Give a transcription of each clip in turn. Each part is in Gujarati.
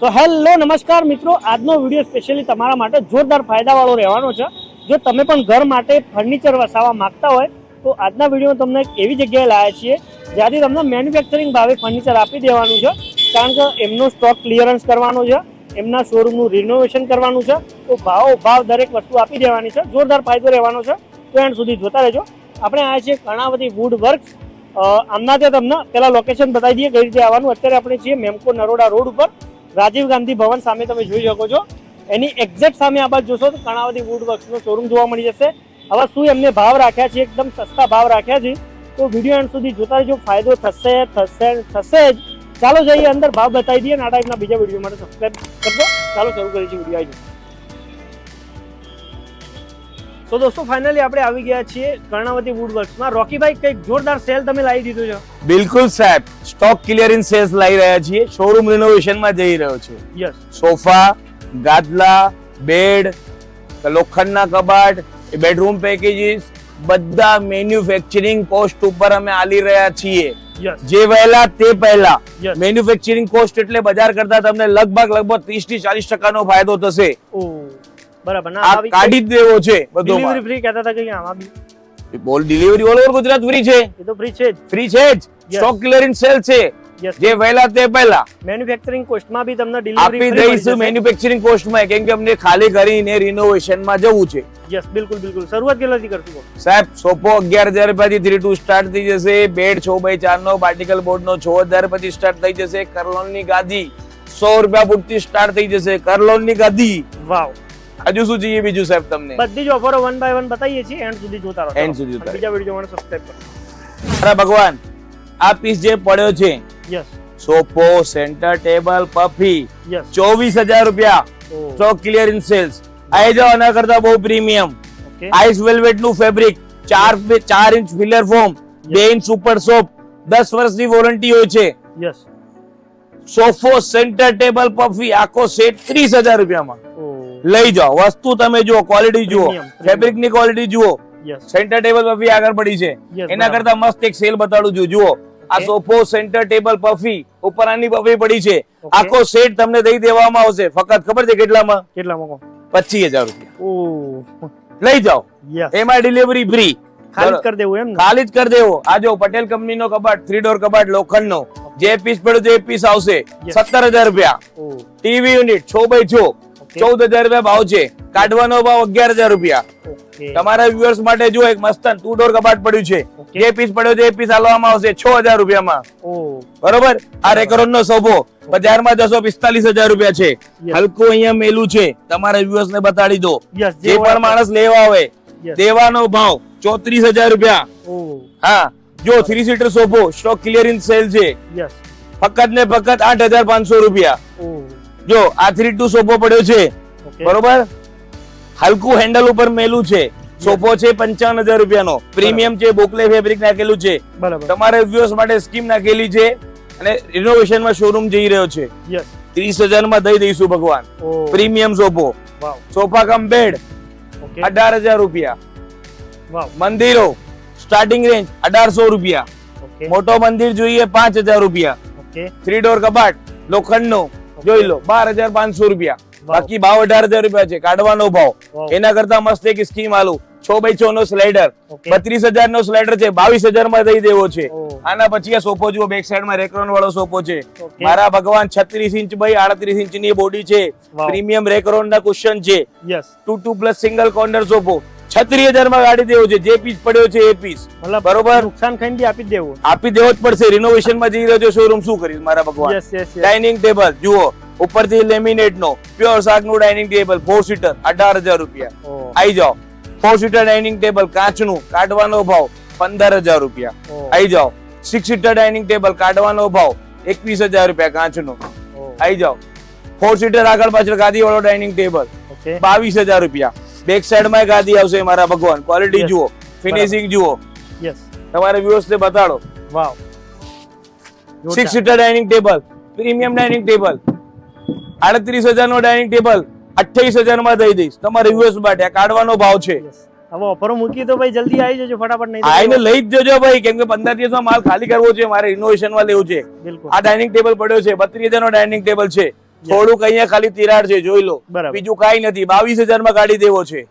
તો હેલો, નમસ્કાર મિત્રો. આજનો વીડિયો સ્પેશિયલી તમારા માટે જોરદાર ફાયદાવાળો રહેવાનો છે. જો તમે પણ ઘર માટે ફર્નિચર વસાવવા માંગતા હોય, તો આજના વિડીયોમાં તમને એક એવી જગ્યાએ લાવ્યા છીએ, જ્યાંથી તમને મેન્યુફેક્ચરિંગ ભાવે ફર્નિચર આપી દેવાનું છે. કારણ કે એમનો સ્ટોક ક્લિયરન્સ કરવાનો છે, એમના શોરૂમનું રિનોવેશન કરવાનું છે, તો ભાવ ભાવ દરેક વસ્તુ આપી દેવાની છે. જોરદાર ફાયદો રહેવાનો છે. તો એન્ડ સુધી જોતા રહેજો. આપણે આવ્યા છીએ કર્ણાવતી વુડ વર્ક્સ આમના ત્યાં તમને પેલા લોકેશન બતાવી દઈએ, કઈ રીતે આવવાનું. અત્યારે આપણે છીએ મેમકો નરોડા રોડ ઉપર. રાજીવ ગાંધી ભવન સામે તમે જોઈ શકો છો. એની એક્ઝેક્ટ સામે આ બાજુ જોશો તો કર્ણાવતી વુડ વર્ક્સનો શોરૂમ જોવા મળી જશે. હવે શું એમને ભાવ રાખ્યા છે? એકદમ સસ્તા ભાવ રાખ્યા છે. તો વીડિયો એન્ડ સુધી જોતા જો ફાયદો થશે થશે થશે જ. ચાલો જઈએ અંદર. ભાવ બતાવી દઈએ. અને આ ટાઈપના બીજા વીડિયો માટે સબસ્ક્રાઈબ કરજો. ચાલો શરૂ કરીશું વીડિયો આવી તો દોસ્તો ફાઇનલી આપણે આવી ગયા છીએ કર્ણાવતી વુડ વર્ક્સમાં રોકીભાઈ કંઈક જોરદાર સેલ તમે લાવી દીધું છે. બિલકુલ સાહેબ. સ્ટોક ક્લિયરિંગ સેલ્સ લાવી રહ્યા છીએ. શોરૂમ રિનોવેશનમાં જઈ રહ્યો છું. યસ સોફા ગાદલા બેડ લોખંડના કબાટ બેડરૂમ પેકેજીસ બધા મેન્યુફેક્ચરિંગ કોસ્ટ ઉપર અમે આલી રહ્યા છીએ. જે વહેલા તે પહેલા. મેન્યુફેક્ચરિંગ કોસ્ટ એટલે બજાર કરતા તમને લગભગ લગભગ 30 થી 40 ટકાનો ફાયદો થશે. બરાબર. ના આ કાઢી જ દેવો છે બધો ડિલિવરી ફ્રી કહેતા હતા કે આમાં બી. બોલ delivery all over Gujarat free છે. એ તો ફ્રી છે જ. ફ્રી છે જ. સ્ટોક ક્લિયરન્સ સેલ છે. જે વહેલા તે પહેલા. મેન્યુફેક્ચરિંગ કોસ્ટમાં બી તમને આપી દઈશું મેન્યુફેક્ચરિંગ કોસ્ટમાં કેમ કે અમને ખાલી કરીને રિનોવેશનમાં જવું છે. યસ બિલકુલ બિલકુલ. શરૂઆત કેટલાથી કરશું સાહેબ સોફો અગિયાર હજાર રૂપિયાથી થ્રી ટુ સ્ટાર્ટ થઈ જશે. બેડ છ બાય ચાર નો પાર્ટિકલ બોર્ડ નો છ હજાર પછી સ્ટાર્ટ થઈ જશે. કરલોનની ગાદી સો રૂપિયા ફૂટથી સ્ટાર્ટ થઈ જશે. કરલોનની ગાદી. વાવ હજુ શું જોઈએ બીજું સાહેબ તમને. બધી જ ઓફરો વન બાય વન બતાવીએ છીએ એન્ડ સુધી જોતા રહો. એન્ડ સુધી જોતા બીજા વીડિયો માટે સબસ્ક્રાઇબ કરો. મારા ભગવાન આ પીસ જે પડ્યો છે yes સોફો centre table puffy yes ચોવીસ હજાર રૂપિયા. સ્ટોક ઇન સેલ્સ આઈ જાઓ આના કરતા બહુ પ્રીમિયમ ઓકે. આઈસ વેલ્વેટનું ફેબ્રિક ચાર બે- ચાર ઇંચ ફિલર ફોર્મ બે ઇંચ સુપર સોપ દસ વર્ષની વોરંટી હોય છે. યસ સોફો સેન્ટર ટેબલ પફી આખો સેટ ત્રીસ હજાર રૂપિયામાં. ઓ. લઈ જાઓ. વસ્તુ તમે જુઓ ક્વોલિટી જુઓ. ફેબ્રિકની ક્વોલિટી જુઓ. સેન્ટર ટેબલ પફી આગળ પડી છે. એના કરતા મસ્ત એક સેલ બતાડું છું. જુઓ આ સોફો સેન્ટર ટેબલ પફી ઉપર આની પફી પડી છે. આખો સેટ તમને દઈ દેવામાં આવશે. ફક્ત ખબર છે કેટલામાં? કેટલામાં પચીસ હજાર રૂપિયા. લઈ જાઓ. એમાં ડિલિવરી ફ્રી ખાલી જ કરી દેવું એમ ખાલી જ કરી દેવો. આ જો પટેલ કંપની નો કબાટ થ્રી ડોર કબાટ લોખંડ નો જે પીસ પડ્યો એ પીસ આવશે. સત્તર હજાર રૂપિયા. ટીવી યુનિટ છો બાય છ. ચૌદ હજાર રૂપિયા ભાવ છે. કાઢવાનો ભાવ અગિયાર હજાર રૂપિયા તમારા વ્યુઅર્સ માટે જો એક મસ્તન ટુ ડોર કબાટ પડ્યું છે. જે પીસ પડ્યો છે એ પીસ આલવામાં આવશે છ હજાર રૂપિયામાં. બરોબર? આ રેકોર્ડ નો સોફો બજારમાં જશો પિસ્તાલીસ હજાર રૂપિયા છે. હલકું અહીંયા મેલું છે. તમારા વ્યુઅર્સ ને બતાડી દો. જે પણ માણસ લેવા આવે. દેવાનો ભાવ ચોત્રીસ હજાર રૂપિયા. હા. જો થ્રી સીટર સોફો સ્ટોક ક્લિયરિંગ સેલ છે. ફક્ત ને ફક્ત આઠ હજાર પાંચસો રૂપિયા. જો આ થ્રી ટુ સોફો પડ્યો છે. બરોબર? હલકું હેન્ડલ ઉપર મેલું છે. સોફો છે પંચાવન હજાર રૂપિયાનો. પ્રીમિયમ છે બોકલે ફેબ્રિક નાખેલું છે. તમારે વ્યુઅર્સ માટે સ્કીમ નાખેલી છે અને રિનોવેશનમાં શોરૂમ જઈ રહ્યો છે. ત્રીસ હજારમાં દઈ દઈશું ભગવાન. પ્રીમિયમ સોફો સોફા કમ બેડ અઢાર હજાર રૂપિયા. મંદિરો. સ્ટાર્ટિંગ રેન્જ અઢારસો રૂપિયા. મોટો મંદિર જોઈએ પાંચ હજાર રૂપિયા. થ્રી ડોર કબાટ લોખંડ નો જોઈ લો બાર હજાર પાંચસો રૂપિયા. બાકી બાવ અઢાર હજાર રૂપિયા છે કાઢવાનો ભાવ. એના કરતા મસ્ત એક સ્કીમ આલું. છ બાય છ નો સ્લાઇડર બત્રીસ હજાર નો સ્લાઇડર છે બાવીસ હજારમાં દઈ દેવો છે. આના પછી આ સોફો જુઓ બેક સાઈડમાં રેક્રોન વાળો સોફો છે. મારા ભગવાન છત્રીસ ઇંચ બાય આડત્રીસ ઇંચની બોડી છે. પ્રીમિયમ રેક્રોન ના કુશન છે. Two two plus single corner સોફો. છત્રીસ હજારમાં ગાડી દેવો છે. જે પીસ પડ્યો છે એ પીસ મતલબ બરોબર. નુકસાન ખાઈને બી આપી દેવું. આપી દેવો જ પડશે. રિનોવેશનમાં જઈ રહ્યો શોરૂમ શું કરીશ મારા ભગવાન? ડાઇનિંગ ટેબલ જુઓ ઉપરથી લેમિનેટ નો પ્યોર શાકનું ડાઇનિંગ ટેબલ ફોર સીટર અઢાર હજાર રૂપિયા. આઈ જાઓ. ફોર સીટર ડાઇનિંગ ટેબલ કાચનું. કાઢવાનો ભાવ પંદર હજાર રૂપિયા. આઈ જાઓ. સિક્સ સીટર ડાઇનિંગ ટેબલ કાઢવાનો ભાવ એકવીસ હજાર રૂપિયા કાચનો. આઈ જાઓ. ફોર સીટર આગળ પાછળ ગાદી વાળો ડાઇનિંગ ટેબલ બાવીસ હજાર રૂપિયા. બેક સાઈડમાં ગાદી આવશે મારા ભગવાન. ક્વોલિટી જુઓ. ફિનિશિંગ જુઓ. યસ તમારે વ્યુઅર્સ ને બતાડો. Wow six seater dining table premium dining table આડત્રીસ હજાર નો ડાઇનિંગ ટેબલ અઠ્યાવીસ હજારમાં દઈ દઈશ. તમારે યુએસ માટે આ કાઢવાનો ભાવ છે. હવે ઓફરો મૂકી તો ભાઈ જલ્દી આવી જજો ફટાફટ નહીં આઈને લઈ જ જજો ભાઈ કેમ કે પંદર દિવસમાં માલ ખાલી કરવો છે મારે ઇનોવેશનમાં લેવું છે. આ ડાઇનિંગ ટેબલ પડ્યો છે બત્રીસ હજાર નો ડાઇનિંગ ટેબલ છે. થોડુંક અહીંયા ખાલી તિરાડ છે જોઈ લો. બીજું કઈ નથી. બાવીસ હજારમાં ગાડી દેવો છે.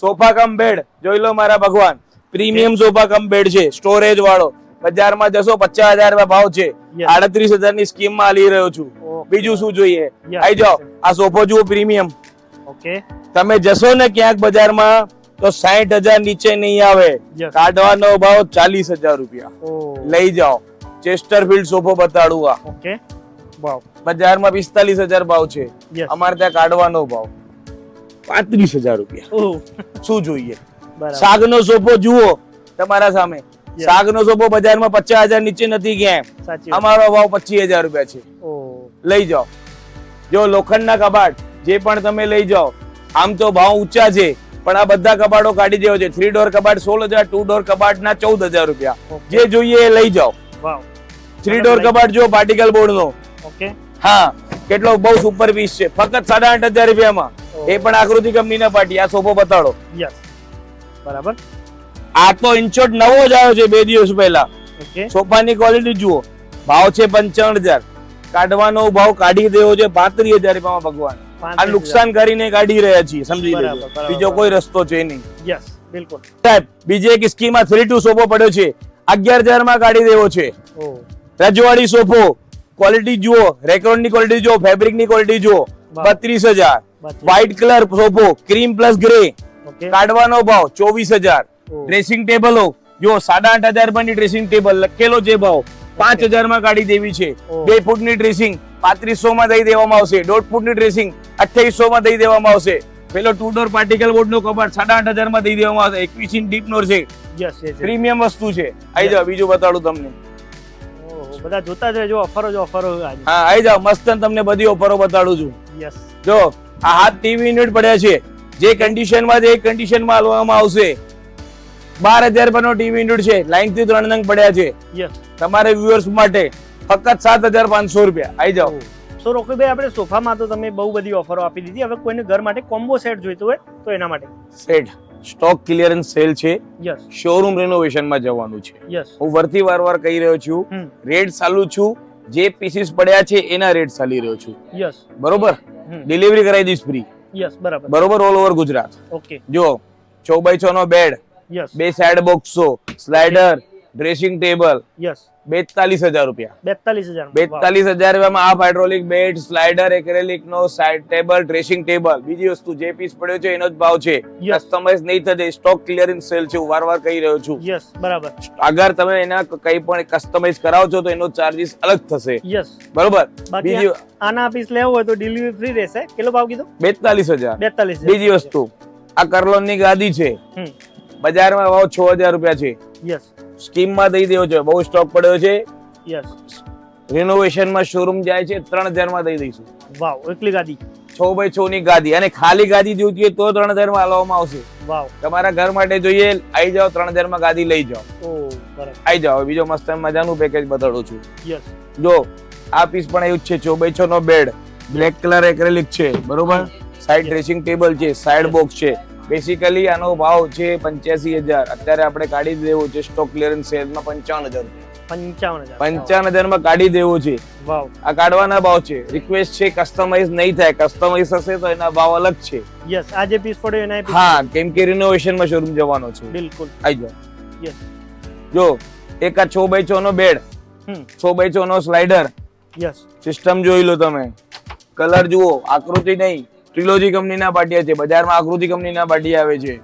સોફા કમ બેડ જોઈ લો મારા ભગવાન. પ્રીમિયમ સોફા કમ બેડ છે સ્ટોરેજ વાળો. બજારમાં જશો પચાસ હજાર ભાવ છે. આડત્રીસ હજારની સ્કીમમાં આલી રહ્યો છું. બીજું શું જોઈએ? આઈ જાઓ. આ સોફો જુઓ પ્રીમિયમ. ઓકે. તમે જશો ને ક્યાંક બજારમાં તો સાઈઠ હજાર નીચે નહીં આવે. કાઢવાનો ભાવ ચાલીસ હજાર રૂપિયા. લઈ જાઓ. ચેસ્ટરફિલ્ડ સોફો બતાડું આ. ઓકે. વાવ બજારમાં પિસ્તાલીસ હજાર ભાવ છે. અમારે ત્યાં કાઢવાનો ભાવ. પાંત્રીસ હજાર રૂપિયા. શું જોઈએ? શાકનો સોફો જુઓ તમારા સામે. શાકનો સોફો બજારમાં પચાસ હજાર નીચે નથી ગયા અમારો ભાવ પચીસ હજાર રૂપિયા છે. લઈ જાઓ. જો લોખંડના કબાટ જે પણ તમે લઈ જાઓ આમ તો ભાવ ઊંચા છે પણ આ બધા કબાટો કાઢી દેવો છે. થ્રી ડોર કબાટ સોળ હજાર ટુ ડોર કબાટ ના ચૌદ હજાર રૂપિયા. જે જોઈએ એ લઈ જાઓ. થ્રી ડોર કબાટ જો પાર્ટિકલ બોર્ડ નો ઓકે હા કેટલો બહુ સુપર પીસ છે. ફક્ત સાડા આઠ હજાર રૂપિયામાં. Oh. એ પણ આકૃતિ કંપનીના પાટી આ સોફો બતાડો. યસ બરાબર. આ તો ઇન્ચોટ નવો જ આવ્યો છે બે દિવસ પહેલા. સોફાની ક્વોલિટી જુઓ. ભાવ છે પંચાવન હજાર. કાઢવાનો ભાવ કાઢી દેવો છે પાંત્રીસ હજાર રૂપિયામાં ભગવાન. આ નુકસાન કરીને કાઢી રહ્યા છીએ સમજી લેજો. બીજો કોઈ રસ્તો છે નહીં. યસ બિલકુલ. સાહેબ બીજી એક સ્કીમમાં થ્રી ટુ સોફો પડ્યો છે. અગિયાર હજારમાં કાઢી દેવો છે. રજવાડી સોફો. ક્વોલિટી જુઓ રેકોર્ડની ક્વોલિટી જુઓ ફેબ્રિકની ક્વોલિટી જુઓ બત્રીસ હજાર. White colour સોફો cream plus grey કાઢવાનો ભાવ ચોવીસ હજાર. ડ્રેસિંગ ટેબલો જો સાડા આઠ હજારની ડ્રેસિંગ ટેબલ લખેલો છે ભાવ પાંચ હજારમાં કાઢી દેવી છે. બે ફૂટની ડ્રેસિંગ પાંત્રીસો માં દઈ દેવામાં આવશે. દોઢ ફૂટની ડ્રેસિંગ અઠ્યાવીસો માં દઈ દેવામાં આવશે. પેલો ટુ ડોર પાર્ટિકલ બોર્ડ નો કબાટ સાડા આઠ હજારમાં દઈ દેવામાં આવશે. એકવીસ ઇંચ ડીપ નો છે. પ્રીમિયમ વસ્તુ છે. આઈ જાઓ બીજું બતાડું તમને. બધા જોતા જ રહેજો ઓફરો જ ઓફરો હા આવી જાઓ મસ્ત તમને બધી ઓફરો બતાડું છું. યસ જો આ હાથ ટીવી યુનિટ પડ્યા છે. જે કન્ડિશનમાં જે કન્ડિશનમાં આલવામાં આવશે. બાર હજાર પર ટીવી યુનિટ છે લાઈનથી ત્રણ નંગ પડ્યા છે. તમારે વ્યુઅર્સ માટે ફક્ત સાત હજાર પાંચસો રૂપિયા. આઈ જાઓ. સો રોકીભાઈ આપણે સોફામાં તો તમે બહુ બધી ઓફરો આપી દીધી. હવે કોઈને ઘર માટે કોમ્બો સેટ જોઈતું હોય તો એના માટે. સેટ સ્ટોક ક્લિયરન્સ સેલ છે. યસ શોરૂમ રિનોવેશનમાં જવાનું છે. યસ હું વર્તી વાર વાર કહી રહ્યો છું. રેટ ચાલુ છું. જે પીસીસ પડ્યા છે એના રેટ ચાલી રહ્યો છું. યસ બરોબર? ડિલિવરી કરાવી દઈશ ફ્રી યસ બરાબર. બરોબર ઓલ ઓવર ગુજરાત. ઓકે જો છ બાય છ નો બેડ યસ બે સાઇડ બોક્સો સ્લાઇડર ડ્રેસિંગ ટેબલ યસ બેતાલીસ હજાર રૂપિયા. બેતાલીસ હજાર બેતાલીસ હજાર રૂપિયામાં આ હાઇડ્રોલિક બેડ સ્લાઇડર એક્રેલિક નો સાઇડ ટેબલ ડ્રેસિંગ ટેબલ બીજી વસ્તુ જે પીસ પડ્યો છે એનો જ ભાવ છે. કસ્ટમાઇઝ નહીં થશે સ્ટોક ક્લિયરિંગ સેલ છે હું વાર વાર કહી રહ્યો છું. યસ બરાબર. અગર તમે એના કઈ પણ કસ્ટમાઇઝ કરાવો છો તો એનો ચાર્જીસ અલગ થશે. યસ બરોબર? બીજી આના પીસ લેવો હોય તો ડિલિવરી ફ્રી રહેશે. કેટલો ભાવ કીધો? બેતાલીસ હજાર. બેતાલીસ બીજી વસ્તુ આ કરલોનની ગાદી છે. બજારમાં ભાવ છ હજાર રૂપિયા છે. યસ સ્કીમમાં દઈ દેવો છે બહુ સ્ટોક પડ્યો છે. યસ રિનોવેશનમાં શોરૂમ જાય છે ત્રણ હજારમાં દઈ દઈશું. વાવ એકલી ગાડી? છ બાય છ ની ગાદી અને ખાલી ગાદી જોઈતી હોય તો ત્રણ હજારમાં આલવામાં આવશે. વાવ તમારા ઘર માટે જોઈએ આવી જાઓ ત્રણ હજારમાં ગાદી લઈ જાઓ. આવી જાઓ. બીજો મસ્ત મજાનું પેકેજ બતાડું છું. યસ જો આ પીસ પણ એવું જ છે છ બાય છ નો બેડ બ્લેક કલર એક્રેલિક છે બરોબર? સાઈડ ડ્રેસિંગ ટેબલ છે સાઈડ બોક્સ છે. બેસિકલી આનો ભાવ છે પંચ્યાસી હજાર. અત્યારે આપણે કાઢી દેવું છે સ્ટોક ક્લિયરન્સ સેલમાં પંચાવન હજાર. પંચાવન હજાર. માં કાઢી દેવું છે. આ કાઢવાના ભાવ છે. રિક્વેસ્ટ છે કસ્ટમાઇઝ નહીં થાય. કસ્ટમાઇઝ હશે તો એના ભાવ અલગ છે. યસ આજે પીસ પડ્યો એના હા કેમ કે રિનોવેશનમાં શોરૂમ જવાનો છે. બિલકુલ. આઈ જાઓ. યસ જો એક આ છ બાય છ નો બેડ હમ. છ બાય છ નો સ્લાઇડર યસ સિસ્ટમ જોઈ લો તમે. કલર જુઓ આકૃતિ નહીં. ટ્રિલોજી કંપનીના પાટિયા છે બજારમાં આકૃતિ કંપનીના પાટિયા આવે છે.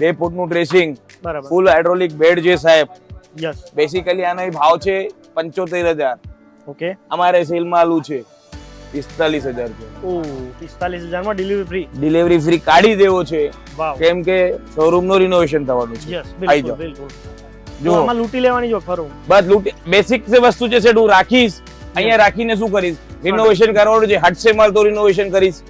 બે ફૂટનું ડ્રેસિંગ ફૂલ હાઇડ્રોલિક બેડ છે સાહેબ. યસ બેસિકલી આનો ભાવ છે પંચોતેર હજાર. ઓકે અમારે સેલમાં આલુ છે પિસ્તાલીસ હજાર છે. ઓ પિસ્તાલીસ હજારમાં ડિલિવરી ફ્રી ડિલિવરી ફ્રી કાઢી દેવો છે. કેમ કે શોરૂમનું રિનોવેશન થવાનું છે. યસ આઈ બિલકુલ જો. જો આમાં લૂંટી લેવાની જો ખરું બસ લૂંટી બેસિક વસ્તુ છે સેટ હું રાખીશ. અહીંયા રાખીને શું કરીશ? રિનોવેશન કરવાનું છે હટશે માલ તો રિનોવેશન કરીશ.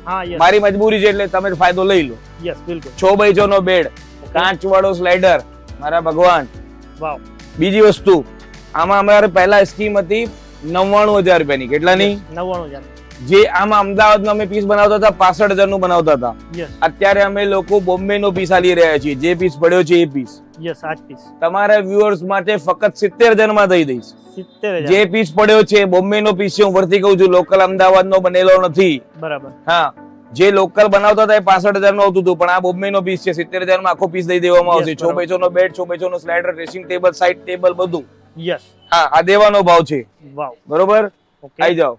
મારી મજબૂરી છે એટલે તમે ફાયદો લઈ લો. યસ બિલકુલ. છ બાય છ નો બેડ કાચ વાળો સ્લાઇડર મારા ભગવાન. વાવ બીજી વસ્તુ આમાં અમારે પહેલા સ્કીમ હતી નવ્વાણું હજાર રૂપિયાની. કેટલાની? નવ્વાણું હજાર. જે આમાં અમદાવાદમાં અમે પીસ બનાવતા હતા પાસઠ હજારનું બનાવતા હતા. અત્યારે અમે લોકો બોમ્બે નો પીસ આલી રહ્યા છીએ. જે પીસ પડ્યો છે એ પીસ યસ આઠ પીસ તમારા વ્યુઅર્સ માટે ફક્ત સિત્તેર હજારમાં દઈ દઈશ. સિત્તેર જે પીસ પડ્યો છે બોમ્બે નો પીસ હું ફરતી કહું છું લોકલ અમદાવાદ નો બનેલો નથી. બરાબર. હા જે લોકલ બનાવતા હતા એ પાસઠ હજારનું આવતું હતું પણ આ બોમ્બે નો પીસ છે સિત્તેર હજારમાં આખો પીસ દઈ દેવામાં આવશે. છો બેચો નો બેડ છો બેચો નો slider dressing table side table બધું. યસ હા આ દેવાનો ભાવ છે. બરોબર? આવી જાઓ.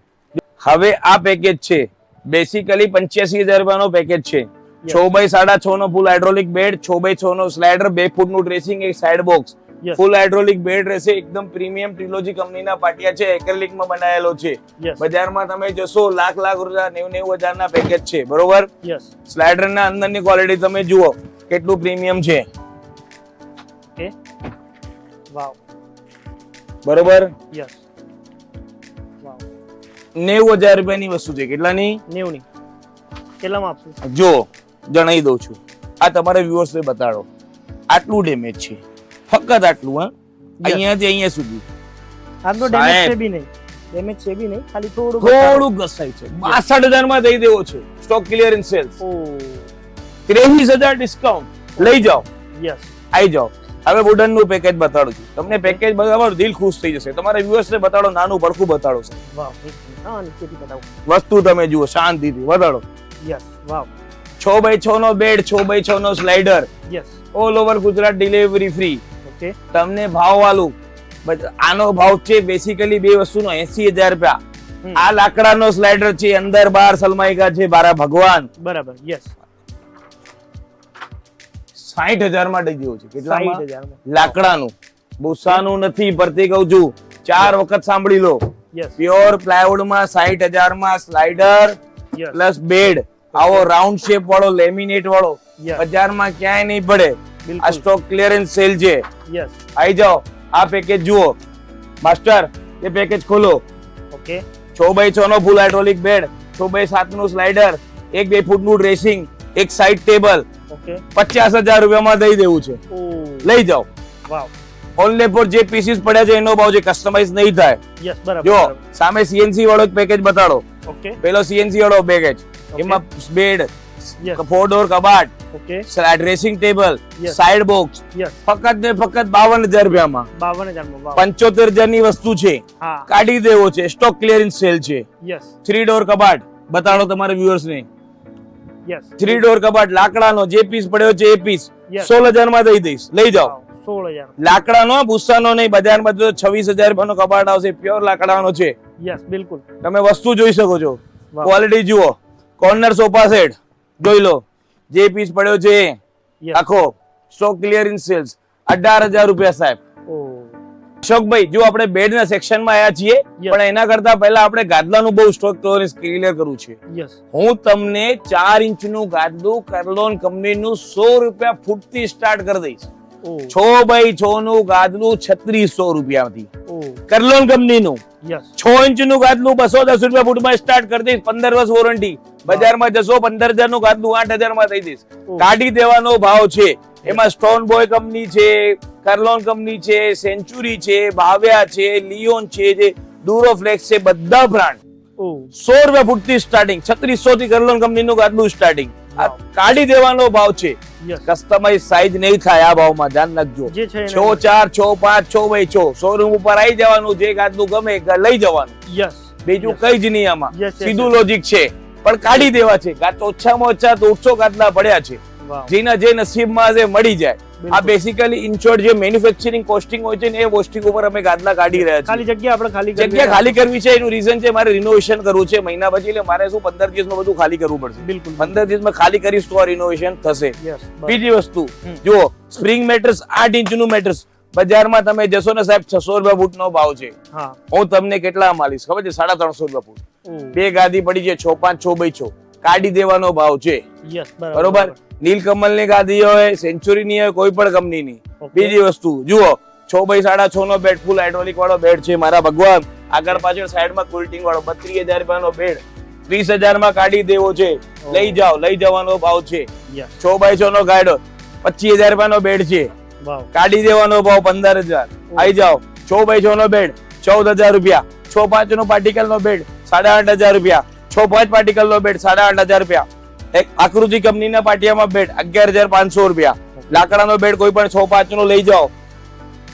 હવે આ પેકેજ છે. બેસિકલી પંચ્યાસી હજાર રૂપિયાનો પેકેજ છે. છ બાય સાડા છ નો ફૂલ હાઇડ્રોલિક બેડ છ બાય છ નો સ્લાઇડર બે ફૂટનું ડ્રેસિંગ એક side box full hydraulic bed રહેશે એકદમ પ્રીમિયમ ટ્રિલોજી કંપનીના પાટિયા છે એક્રેલિકમાં બનાવેલો છે. બજારમાં તમે જશો લાખ લાખ રૂપિયા નેવું નેવું હજાર ના પેકેજ છે બરોબર? સ્લાઇડર ના અંદરની ક્વોલિટી તમે જુઓ કેટલું પ્રીમિયમ છે. બરોબર? નેવું હજાર રૂપિયાની વસ્તુ છે કેટલાની? નેવું ની કેટલામાં આપશું? જો જણાવી દઉં છું. આ તમારા વ્યુઅર્સને બતાડો. આટલું ડેમેજ છે. ફક્ત આટલું હા? અહીંયાથી અહીંયા સુધી. આટલો ડેમેજ છે બી નહીં. ડેમેજ છે બી નહીં. ખાલી થોડું થોડું ઘસાય છે. બાસઠ હજારમાં દઈ દેવો છે. સ્ટોક ક્લિયરન્સ સેલ્સ ઓ. ત્રેવીસ હજાર ડિસ્કાઉન્ટ લઈ જાઓ. યસ આઈ જાઓ. હવે વુડનનું પેકેજ બતાડું છું. તમને પેકેજ બતાવવાનું દિલ ખુશ થઈ જશે. તમારા વ્યુઅર્સ ને બતાડો નાનું પડખું બતાડો. છે વસ્તુ તમે જુઓ શાંતિથી. બતાડો. યસ વાવ છ બાય છ નો બેડ છ બાય છ નો slider yes all over Gujarat delivery free okay તમને ભાવ વાલું આનો ભાવ છે બેસિકલી બે વસ્તુનો એસી હજાર રૂપિયા. આ લાકડાનો સ્લાઇડર છે અંદર બાર સલમાઈકા છે બારા ભગવાન. બરાબર યસ સાઠ હજારમાં દઈ દેવું છે કેટલા લાકડાનું. ભૂસાનું નથી ભરતી કહું છું. ચાર વખત સાંભળી લો. પ્યોર પ્લાયવુડમાં સાઠ હજારમાં સ્લાઇડર પ્લસ બેડ આવો રાઉન્ડ શેપ વાળો લેમિનેટ વાળો બજારમાં ક્યાંય નહીં પડે આ સ્ટોક ક્લિયરન્સ સેલ છે. યસ આવી જાઓ આ પેકેજ જુઓ. માસ્ટર એ પેકેજ ખોલો. ઓકે છ બાય છ નો ફૂલ હાઇડ્રોલિક બેડ છ બાય સાતનું સ્લાઇડર એક બે ફૂટનું ડ્રેસિંગ એક સાઈડ ટેબલ પચાસ હજાર રૂપિયામાં દઈ દેવું છે. લઈ જાઓ. વાવ ઓનલી ફોર જે પીસીસ પડ્યા છે એનો ભાવ છે કસ્ટમાઇઝ નહીં થાય. યસ બરાબર જો સામે સીએનસી વાળો પેકેજ બતાડો. ઓકે પેલો સીએનસી વાળો પેકેજ. એમાં બેડ ફોર ડોર કબાટ okay dressing table. Side box ફક્ત ને ફક્ત બાવન હજાર રૂપિયામાં બાવન હજારમાં પંચોતેર હજારની વસ્તુ છે. હા. કાઢી દેવો છે. સ્ટોક ક્લિયરન્સ સેલ છે. યસ થ્રી ડોર કબાટ. બતાડો તમારા વ્યુઅર્સ ને. યસ થ્રી ડોર કબાટ લાકડાનો જે પીસ પડ્યો છે એ પીસ. સોળ હજારમાં દઈ દઈશ. લઈ જાઓ. સોળ હજાર લાકડાનો ભૂસાનો નહીં બજારમાં તો છવ્વીસ હજાર રૂપિયાનો કબાટ આવશે. પ્યોર લાકડાનો છે. યસ બિલકુલ. તમે વસ્તુ જોઈ શકો છો. ક્વોલિટી જુઓ. કોર્નર સોફા સેટ જોઈ લો. જે પીસ પડ્યો છે આખો. સ્ટોક ક્લિયરન્સ સેલ્સ અઢાર હજાર રૂપિયા સાહેબ. અશોકભાઈ જો આપણે બેડ ના સેક્શનમાં આવ્યા છીએ પણ એના કરતા પહેલા આપણે ગાદલાનું બહુ સ્ટોક ક્લિયર કરવું છે. હું તમને ચાર ઇંચનું ગાદલું કરલોન કંપની નું સો રૂપિયા ફૂટથી સ્ટાર્ટ કરી દઈશ. છ બાય છ નું ગાદલું છત્રીસો રૂપિયાથી કરલોન કંપનીનું. નું છ ઇંચનું ગાદલું બસો દસ રૂપિયા ફૂટમાં સ્ટાર્ટ કરી દઈશ પંદર વર્ષ વોરંટી બજારમાં જશો પંદર હજારનું ગાદલું આઠ હજારમાં થઈ દઈશ. કાઢી દેવાનો ભાવ છે. એમાં સ્ટોન બોય કંપની છે કરલોન કંપની છે સેન્ચુરી છે ભાવ્યા છે લિયોન છે જે ડુરોફ્લેક્સ છે બધા બ્રાન્ડ. સો રૂપિયા ફૂટથી સ્ટાર્ટિંગ છત્રીસો થી કરલોન કંપનીનું ગાદલું સ્ટાર્ટિંગ આ કાઢી દેવાનો ભાવ છે. કસ્ટમાઇઝ સાઈઝ નહીં થાય આ ભાવમાં ધ્યાન રાખજો. છ ચાર છ પાંચ છ બાય છ. શોરૂમ ઉપર આવી જવાનું જે ગાદનું ગમે લઈ જવાનું. બીજું કઈ જ નહીં આમાં. સીધું લોજિક છે. પણ કાઢી દેવા છે. ગાત ઓછામાં ઓછા ઓછો ગાદલા પડ્યા છે. જેના જે નસીબમાં જે મળી જાય. આ બેસિકલી ઇન્શ્યોર્ડ જે મેન્યુફેક્ચરિંગ કોસ્ટિંગ હોય છે ને એ કોસ્ટિંગ ઉપર અમે ગાદલા કાઢી રહ્યા ખાલી જગ્યા આપણે ખાલી જગ્યા ખાલી કરવી છે એનું રીઝન છે મારે રિનોવેશન કરવું છે મહિના પછી એટલે મારે શું પંદર દિવસમાં બધું ખાલી કરવું પડશે. બિલકુલ પંદર દિવસમાં ખાલી કરીશ તો રિનોવેશન થશે. બીજી વસ્તુ જુઓ સ્પ્રિંગ મેટ્રેસ આઠ ઇંચનું મેટ્રેસ બજારમાં તમે જશો ને સાહેબ છસો રૂપિયા ફૂટ નો ભાવ છે. હા. હું તમને કેટલા માલીશ ખબર છે? સાડા ત્રણસો રૂપિયા ફૂટ બે ગાદી પડી છે છ પાંચ છ બાય છ. કાઢી દેવાનો ભાવ છે. બરોબર. નીલકમલની ગાદી હોય સેન્ચુરી ની હોય કોઈ પણ કંપનીની. ની બીજી વસ્તુ જુઓ છ બાય સાડા છ નો બેડ ફૂલ હાઇડ્રોલિક વાળો બેડ છે મારા ભગવાન. આગળ પાછળ સાઈડમાં કુલટિંગ વાળો બત્રીસ હજાર રૂપિયાનો બેડ ત્રીસ હજારમાં કાઢી દેવો છે. લઈ જાઓ લઈ જવાનો ભાવ છે. છ બાય છ નો ગાડો પચીસ હજાર રૂપિયાનો બેડ છે. કાઢી દેવાનો ભાવ પંદર હજાર. આવી જાઓ છ બાય છ નો બેડ ચૌદ હજાર રૂપિયા. છ પાંચ નો પાર્ટિકલ નો બેડ સાડા આઠ હજાર રૂપિયા. છ પાંચ પાર્ટિકલ નો બેડ સાડા આઠ હજાર રૂપિયા. એક આકૃતિ કંપનીના પાટિયામાં બેડ અગિયાર હજાર પાંચસો રૂપિયા. લાકડાનો બેડ કોઈ પણ છ પાંચ નો લઈ જાઓ.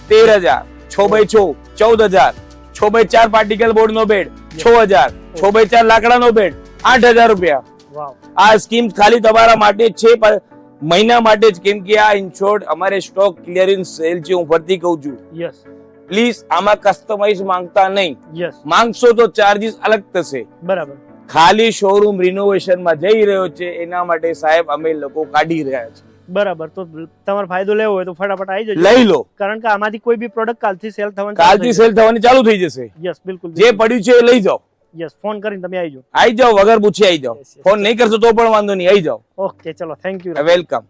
તેર હજાર છ બાય છ ચૌદ હજાર છ બાય ચાર પાર્ટિકલ બોર્ડ નો બેડ છ હજાર છ બાય ચાર લાકડાનો બેડ આઠ હજાર રૂપિયા. આ સ્કીમ ખાલી તમારા માટે છે પણ મહિના માટે જ કેમ કે આ ઇન્શોર્ડ અમારે સ્ટોક ક્લિયરિંગ સેલ છે હું ફરતી કહું છું. યસ પ્લીઝ આમાં કસ્ટમાઇઝ માંગતા નહીં. યસ માંગશો તો ચાર્જીસ અલગ થશે. બરાબર. ખાલી શોરૂમ રિનોવેશનમાં જઈ રહ્યો છે એના માટે સાહેબ અમે લોકો કાઢી રહ્યા છે બરાબર તો તમારે ફાયદો લેવો હોય તો ફટાફટ આવી જજો. લઈ લો. કારણ કે આમાંથી કોઈ બી પ્રોડક્ટ કાલથી સેલ થવાની કાલથી સેલ થવાની ચાલુ થઈ જશે. યસ બિલકુલ જે પડ્યું છે એ લઈ જાઓ. યસ ફોન કરીને તમે આવી જાઓ. આવી જાઓ વગર પૂછી આવી જાઓ. ફોન નહીં કરશો તો પણ વાંધો નહીં આવી જાઓ. ઓકે ચલો થેન્ક યુ વેલકમ